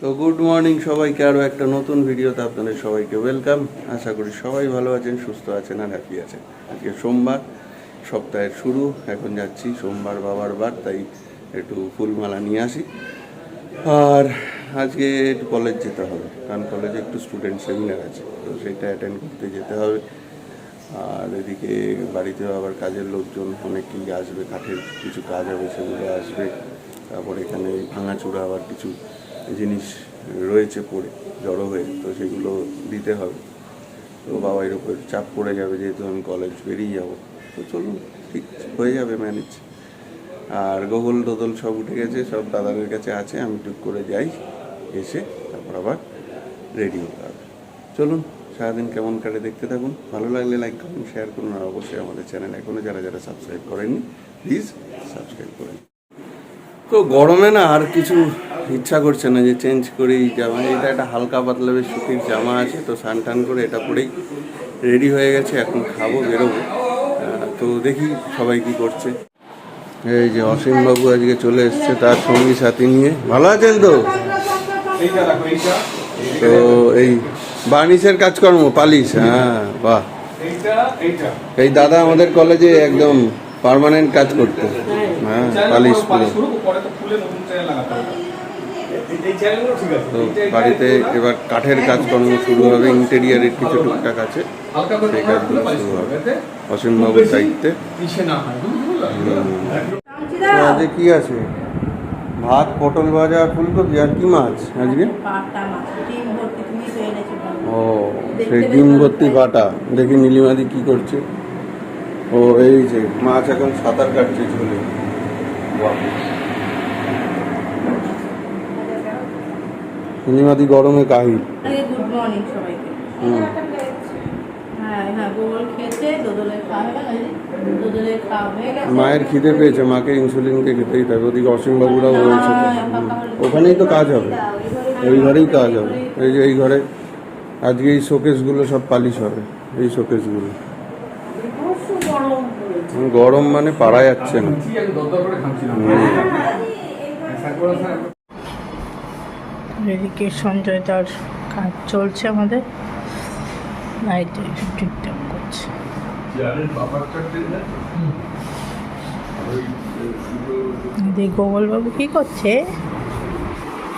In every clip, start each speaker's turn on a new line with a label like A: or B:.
A: তো good morning সবাইকে আরও একটা নতুন ভিডিওতে আপনাদের সবাইকে ওয়েলকাম আশা করি সবাই ভালো আছেন, সুস্থ আছেন আর হ্যাপি আছেন। আজকে সোমবার, সপ্তাহের শুরু, এখন যাচ্ছি সোমবার বাবার বার তাই একটু ফুলমালা নিয়ে আসি। আর আজকে একটু কলেজ যেতে হবে, কারণ কলেজে একটু স্টুডেন্ট সেমিনার আছে, তো সেটা অ্যাটেন্ড করতে যেতে হবে। আর এদিকে বাড়িতেও আবার কাজের লোকজন, অনেকেই আসবে, কাঠের কিছু কাজ হবে, সেগুলো আসবে। তারপর এখানে ভাঙাচুরা আবার কিছু জিনিস রয়েছে পড়ে, জড়ো হয়ে, তো সেগুলো দিতে হবে। তো বাবার উপর চাপ পড়ে যাবে যেহেতু আমি কলেজ বেরিয়ে যাব। তো চলুন, ঠিক হয়ে যাবে ম্যানেজ আর গোগল দোদল সব উঠে গেছে, সব দাদাদের কাছে আছে, আমি টুক করে যাই, এসে তারপর আবার রেডি হতে হবে। চলুন, সারাদিন কেমন কাটে দেখতে থাকুন। ভালো লাগলে লাইক করুন শেয়ার করুন, আর অবশ্যই আমাদের চ্যানেল এখনও যারা যারা সাবস্ক্রাইব করেননি প্লিজ সাবস্ক্রাইব করুন তো গরমে না আর কিছু ইচ্ছা করছে না যে চেঞ্জ করি, জামা এটা একটা হালকা পাতলা বেশ সুতির জামা আছে, তো স্নান টান করে এটা পরেই রেডি হয়ে গেছে, এখন খাব, বেরোবো। তো দেখি সবাই কি করছে। এই যে অসীম বাবু আজকে চলে এসছে তার সঙ্গী সাথী নিয়ে। ভালো আছেন তো? তো এই বার্নিশের কাজকর্ম, পালিশ হ্যাঁ বাহ। এই দাদা আমাদের কলেজে একদম পার্মানেন্ট কাজ করতো। হ্যাঁ পালিশ পুরো। তো বাড়িতে এবার কাঠের কাজকর্ম শুরু হবে ইন্টেরিয়ারের কিছু টুকটাক আছে। সেই কাজগুলো শুরু হবে। অসীমবাবুর দায়িত্বে। আজকে কি আছে? ভাত পটল ভাজা আর ফুলকপি আর কি মাছ আজকে। ও সেই ডিম ভর্তি বাটা। দেখি নীলিমাদি কি করছে। ও এই যে মাছ এখন সাঁতার কাটছে চলে বাহ। নীলিমাদি গরমে কাহিল।
B: আগে গুড মর্নিং সবাইকে।
A: হুম।
B: হ্যাঁ হ্যাঁ গোবর খেয়েছে দোদলের খাওয়া দোদলের খাওয়া হয়ে গেছে।
A: মায়ের খিদে পেয়েছে মাকে ইনসুলিনকে খেতেই থাকবে ওদিকে অসীমবাবুরাও রয়েছে।
B: হ্যাঁ, পাকা হলো।
A: ওখানেই তো কাজ হবে। ওই ঘরেই কাজ হবে। এই যে এই ঘরে আজকে এই শোকেসগুলো সব পালিশ হবে এই শোকেসগুলো।
B: গরম
A: মানে পারা যাচ্ছে না।
B: এদিকে সঞ্জয় তার কাজ চলছে আমাদের লাইটে ঠিকঠাক করছে। এদিকে গোগলবাবু কি করছে?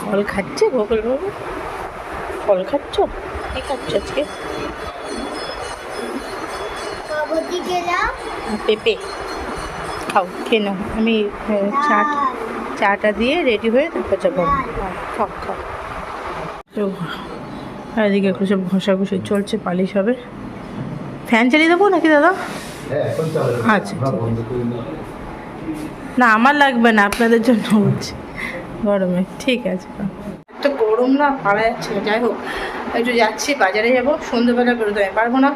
B: ফল খাচ্ছে গোগলবাবু ফল খাচ্ছ? কি খাচ্ছ আজকে? পেঁপে। খাও খেয়ে নাও। আমি আহ, চা চাটা দিয়ে রেডি হয়ে তারপর যাব। হ্যাঁ, খাও খাও তো আর এদিকে একটু সব ঘষাঘষি চলছে পালিশ হবে। ফ্যান চালিয়ে দেবো নাকি দাদা? আচ্ছা ঠিক আছে। না। আমার লাগবে না আপনাদের জন্য হচ্ছে গরমে ঠিক আছে। তো গরম না পারা যাচ্ছে না। যাই হোক একটু যাচ্ছি বাজারে যাব। সন্ধ্যেবেলা বেরোতে আমি পারব না।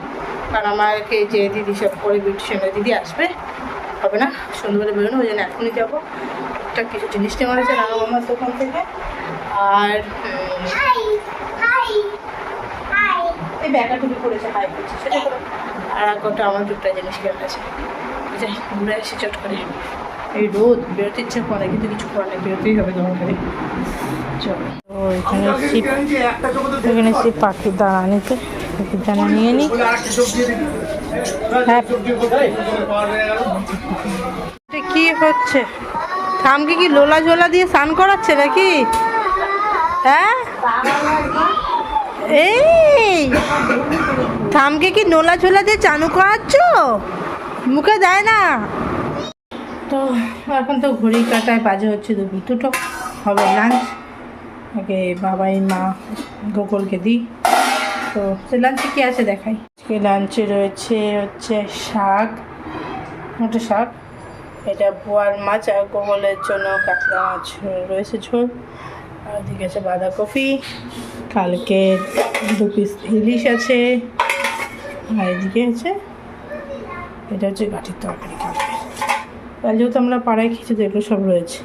B: কারণ আমাকে যে দিদি সব করে বিউটিশিয়ানের দিদি আসবে। হবে না। সন্ধ্যেবেলা বেরোনো ওই জন্য এখনই যাব। একটা কিছু জিনিস নেওয়ার আছে রাঙা মামার দোকান থেকে। আর এই ব্যাগটা টুপি পড়েছে হাই করছে সেটা আর আমার জিনিস আছে। যাই ঘুরে আসি চট করে। এই রোদ বেরোতে ইচ্ছা করে কিন্তু কিছু নেই বেরোতেই হবে তোমার করে চলো। তো এখানে শিব এখানে শিব পাখির দাঁড়া নিতে পাখির দানা নিয়ে নিই হ্যাঁ। কি হচ্ছে? থামকে কি লোলা ঝোলা দিয়ে স্নান করাচ্ছে নাকি? হ্যাঁ? এই! থামকে কি নোলা ঝোলা দিয়ে চানু করাচ্ছ মুখে দেয় না। তো এখন তো ঘড়ি কাটায়, বাজে হচ্ছে দুটো। হবে লাঞ্চ আগে বাবাই, মা, গোকুলকে দিই। তো লাঞ্চে কী আছে দেখাই। আজকে লাঞ্চে রয়েছে হচ্ছে শাক, মোটে শাক, এটা বোয়াল মাছ আর গোগলের জন্য কাতলা মাছ রয়েছে ঝোল। আর এদিকে আছে বাঁধাকপি, কালকে দু পিস ইলিশ আছে। আর এদিকে আছে এটা হচ্ছে গাঠির তরকারি কালকে। কাল যেহেতু আমরা পাড়ায় খেয়েছি তো এগুলো সব রয়েছে।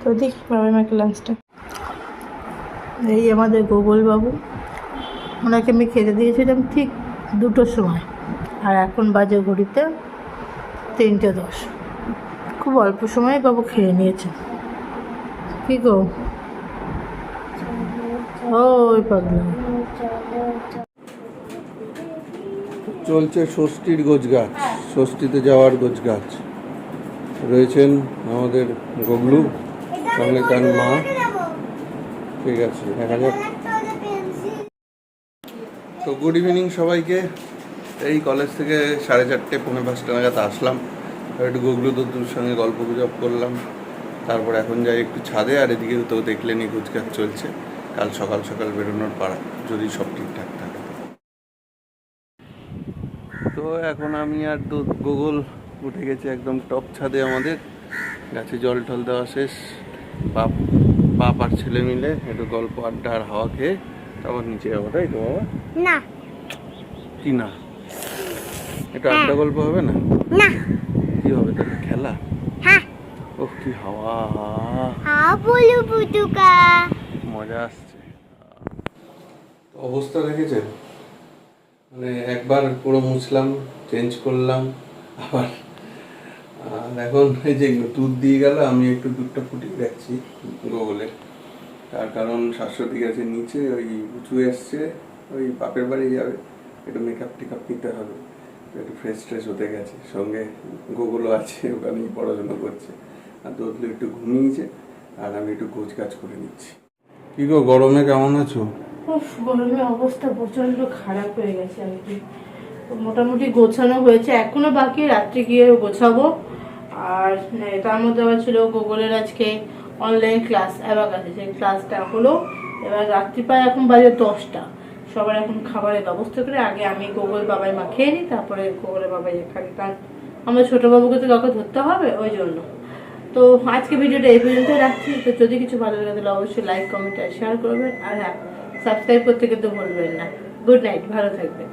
B: তো দেখি বাবা মাকে লাঞ্চটা। এই আমাদের গোগল বাবু ওনাকে আমি খেতে দিয়েছিলাম ঠিক দুটোর সময়। আর এখন বাজে ঘড়িতে তিনটে দশ। খুব অল্প সময়ে বাবু খেয়ে নিয়েছে। কী গো? ওই পাগলা।
A: চলছে ষষ্ঠীর গোছ গাছ ষষ্ঠীতে যাওয়ার গোছ গাছ রয়েছেন আমাদের গগলু, সঙ্গে তার মা। ঠিক আছে, দেখা যাক। গুড ইভিনিং সবাইকে। এই কলেজ থেকে সাড়ে চারটে, পৌনে পাঁচটা নাগাদ আসলাম। একটু গুগলু দত্তুর সঙ্গে গল্প গুজব করলাম। তারপর এখন যাই একটু ছাদে, আর এদিকে তো দেখলেনি কুচকাচ চলছে। কাল সকাল সকাল বেরোনোর পাড়া, যদি সব ঠিকঠাক থাকে। তো এখন আমি আর তো গুগল উঠে গেছে একদম টপ ছাদে আমাদের। গাছে জল টল দেওয়া শেষ। বাপ বাপ আর ছেলে মিলে একটু গল্প আড্ডা আর হাওয়া খেয়ে তারপর নিচে যাব তাই তো বাবা?
C: না।
A: কি না? একটু আড্ডা গল্প হবে না?
C: না।
A: কি হবে তাহলে খেলা?
C: হ্যাঁ।
A: ও কি হাওয়া।
C: আ বলু পুতুকা
A: মজা আসছে। অবস্থা দেখেছেন মানে একবার পুরো মুছলাম চেঞ্জ করলাম আবার আর এখন এই যে দুধ দিয়ে গেল আমি একটু দুধটা ফুটিয়ে রাখছি গোগলে। তার কারণ শাশ্বতী গেছে নিচে ওই উঁচু এসছে ওই বাপের বাড়ি যাবে একটু মেকআপ টেকআপ নিতে হবে একটু ফ্রেশ ট্রেশ হতে গেছে সঙ্গে গোগলও আছে ওখানেই পড়াশোনা করছে আর দোদলু একটু ঘুমিয়েছে আর আমি একটু গোছ কাজ করে নিচ্ছি। কি গো গরমে কেমন আছো?
B: উফ গরমে অবস্থা প্রচণ্ড খারাপ হয়ে গেছে আর কি। তো মোটামুটি গোছানো হয়েছে এখনও বাকি রাত্রে গিয়ে গোছাবো। আর তার মধ্যে আবার ছিল গুগলের আজকে অনলাইন ক্লাস অ্যাবাকাসে সেই ক্লাসটা হলো, এবার রাত্রি প্রায় এখন বাজে দশটা। সবার এখন খাবারের ব্যবস্থা করে, আগে আমি গুগল বাবাই মা খেয়ে নিই, তারপরে গুগলের বাবাই খাই কারণ আমার ছোটো বাবুকে তো কাউকে ধরতে হবে, ওই জন্য। তো আজকে ভিডিওটা এই পর্যন্ত রাখছি। তো যদি কিছু ভালো লাগে, তাহলে অবশ্যই লাইক কমেন্ট আর শেয়ার করবেন। আর হ্যাঁ সাবস্ক্রাইব করতে কিন্তু ভুলবেন না। গুড নাইট ভালো থাকবেন।